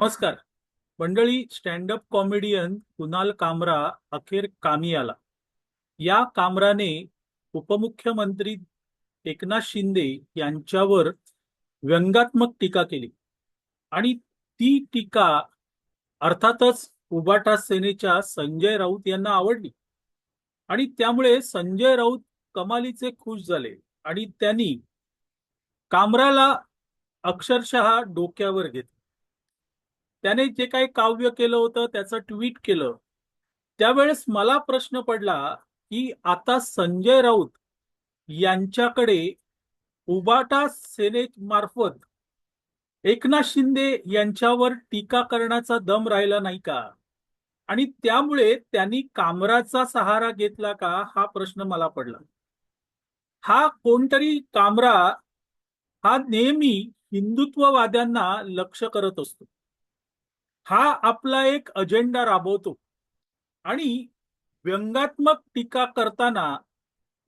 नमस्कार. मंडळी stand up comedian Kunal कामरा अखेर कामी आला या कामराने उपमुख्यमंत्री एकनाथ शिंदे यांच्यावर व्यंगात्मक टीका केली. आणि ती टीका अर्थातच उबाटा सेनेच्या संजय राऊत यांना आवडली. आणि त्यामुळे संजय राऊत कमालीचे खुश झाले आणि त्यांनी कामराला अक्षरशः डोक्यावर घेतलं. त्याने जे काही काव्य केलं होतं त्याचं ट्विट केलं. त्यावेळेस मला प्रश्न पडला की आता संजय राऊत यांच्याकडे उबाटा सेनेमार्फत एकनाथ शिंदे यांच्यावर टीका करण्याचा दम राहिला नाही का? आणि त्यामुळे त्यांनी कामराचा सहारा घेतला का? हा प्रश्न मला पडला. हा कोणतरी कामरा हा नेहमी हिंदुत्ववाद्यांना लक्ष करत असतो. हा आपला एक अजेंडा राबवतो. आणि व्यंगात्मक टीका करताना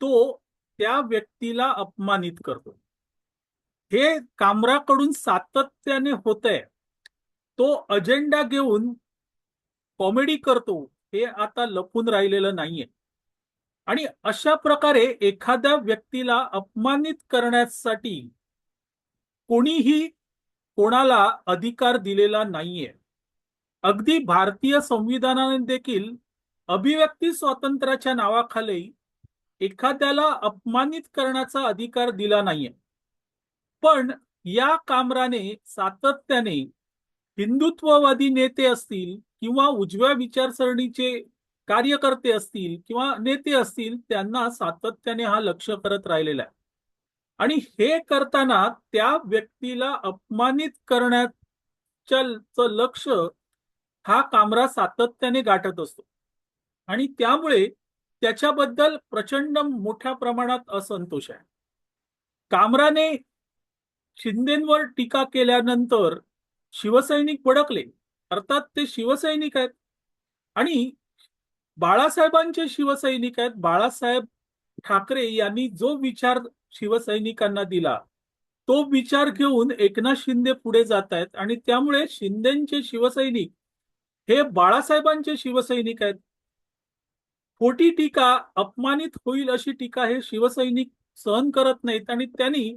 तो त्या व्यक्तीला अपमानित करतो. हे कामराकडून सातत्याने होत आहे तो अजेंडा घेऊन कॉमेडी करतो हे आता लपून राहिलेलं नाहीये. आणि अशा प्रकारे एखाद्या व्यक्तीला अपमानित करण्यासाठी कोणीही कोणाला अधिकार दिलेला नाहीये. अगदी भारतीय संविधानाने देखील अभिव्यक्ती स्वातंत्र्याच्या नावाखाली एखाद्याला अपमानित करण्याचा अधिकार दिला नाहीये. पण या कामराने सातत्याने हिंदुत्ववादी नेते असतील किंवा उजव्या विचारसरणीचे कार्यकर्ते असतील किंवा नेते असतील त्यांना सातत्याने हा लक्ष करत राहिलेला आहे. आणि हे करताना त्या व्यक्तीला अपमानित करण्याच्या लक्ष हा कामरा सातत्याने गाठत असतो. आणि त्यामुळे त्याच्याबद्दल प्रचंड मोठ्या प्रमाणात असंतोष आहे. कामराने शिंदेवर टीका केल्यानंतर शिवसैनिक भडकले. अर्थात ते शिवसैनिक आहेत. आणि बाळासाहेबांचे शिवसैनिक आहेत. बाळासाहेब ठाकरे यांनी जो विचार शिवसैनिकांना दिला तो विचार घेऊन एकनाथ शिंदे पुढे जात आहेत. आणि त्यामुळे शिंदेचे शिवसैनिक हे बाळासाहेबांचे शिवसैनिक आहेत. खोटी टीका अपमानित होईल अशी टीका हे शिवसैनिक सहन करत नाहीत आणि त्यांनी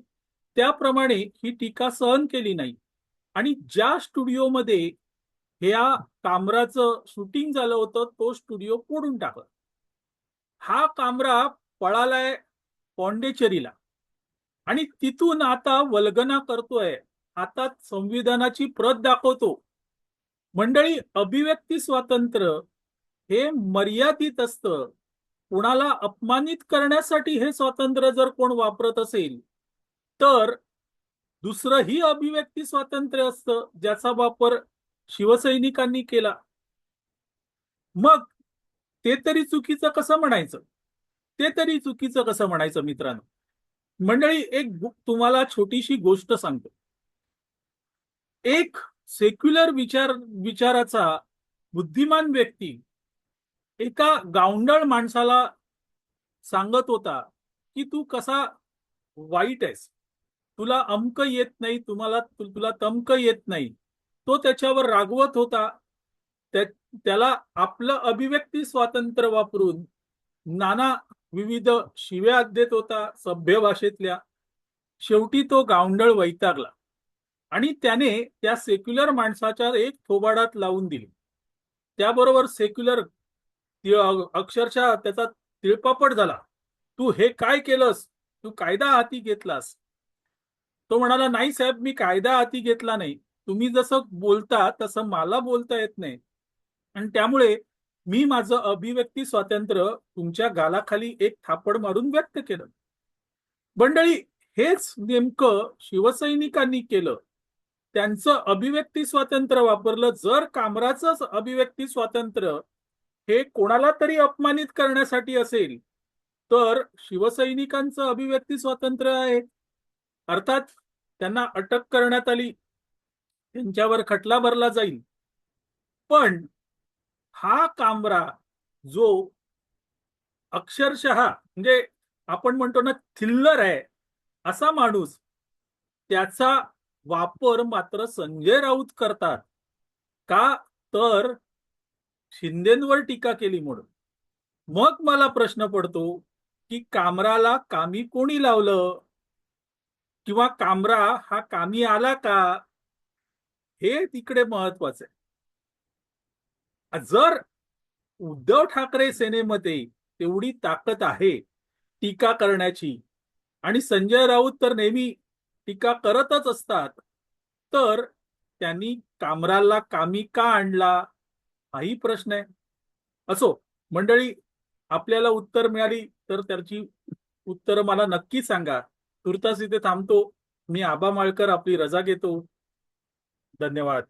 त्याप्रमाणे ही टीका सहन केली नाही. आणि ज्या स्टुडिओमध्ये ह्या कामराचं शूटिंग झालं होतं तो स्टुडिओ पोडून टाकला. हा कामरा पळालाय पॉंडेचेरीला. आणि तिथून आता वल्गना करतोय. आता संविधानाची प्रत दाखवतो. मंडळी अभिव्यक्ती स्वातंत्र्य हे मर्यादित असतं. कुणाला अपमानित करण्यासाठी हे स्वातंत्र्य जर कोण वापरत असेल तर दुसरंही अभिव्यक्ती स्वातंत्र्य असतं ज्याचा वापर शिवसैनिकांनी केला. मग ते तरी चुकीचं कसं म्हणायचं? ते तरी चुकीचं कसं म्हणायचं मित्रांनो? मंडळी एक तुम्हाला छोटीशी गोष्ट सांगतो. एक सेक्युलर विचार विचाराचा बुद्धिमान व्यक्ती एका गावंडळ माणसाला सांगत होता की तू कसा वाईट आहेस? तुला अमक येत नाही तुम्हाला तुला तमक येत नाही. तो त्याच्यावर रागवत होता. त्याला आपलं अभिव्यक्ती स्वातंत्र्य वापरून नाना विविध शिव्या देत होता सभ्य भाषेतल्या. शेवटी तो गावंडळ वैतागला. आणि त्याने त्या सेक्युलर माणसाच्या एक थोबाडात लावून दिली. त्याबरोबर सेक्युलर अक्षरशः त्याचा तिळपापड झाला. तू हे काय केलंस? तू कायदा हाती घेतलास. तो म्हणाला नाही साहेब मी कायदा हाती घेतला नाही. तुम्ही जसं बोलता तसं मला बोलता येत नाही. आणि त्यामुळे मी माझं अभिव्यक्ती स्वातंत्र्य तुमच्या गालाखाली एक थापड मारून व्यक्त केलं. मंडळी हेच नेमकं शिवसैनिकांनी केलं. त्यांचं अभिव्यक्ती स्वातंत्र्य वापरलं जर कामराचं अभिव्यक्ती स्वातंत्र्य हे कोणाला तरी अपमानित करण्यासाठी असेल तर शिवसैनिकांचं अभिव्यक्ती स्वातंत्र्य आहे. अर्थात त्यांना अटक करण्यात आली त्यांच्यावर खटला भरला जाईल. पण हा कामरा जो अक्षरशः म्हणजे आपण म्हणतो ना थिल्लर आहे असा माणूस त्याचा वापर मात्र संजय राऊत करतात. का? तर शिंदेवर टीका केली म्हणून. मग मला प्रश्न पडतो की कामराला कामी कोणी लावलं? किंवा कामरा हा कामी आला का? हे तिकडे महत्वाचं आहे. जर उद्धव ठाकरे सेनेमध्ये तेवढी ताकद आहे टीका करण्याची आणि संजय राऊत तर नेहमी टीका करतच असतात. तर त्यांनी कामराला कामी का आणला? हाही प्रश्न आहे. असो मंडळी आपल्याला उत्तर मिळाली तर त्याची उत्तर मला नक्की सांगा. तुर्तास इथे थांबतो. मी आबा माळकर आपली रजा घेतो. धन्यवाद.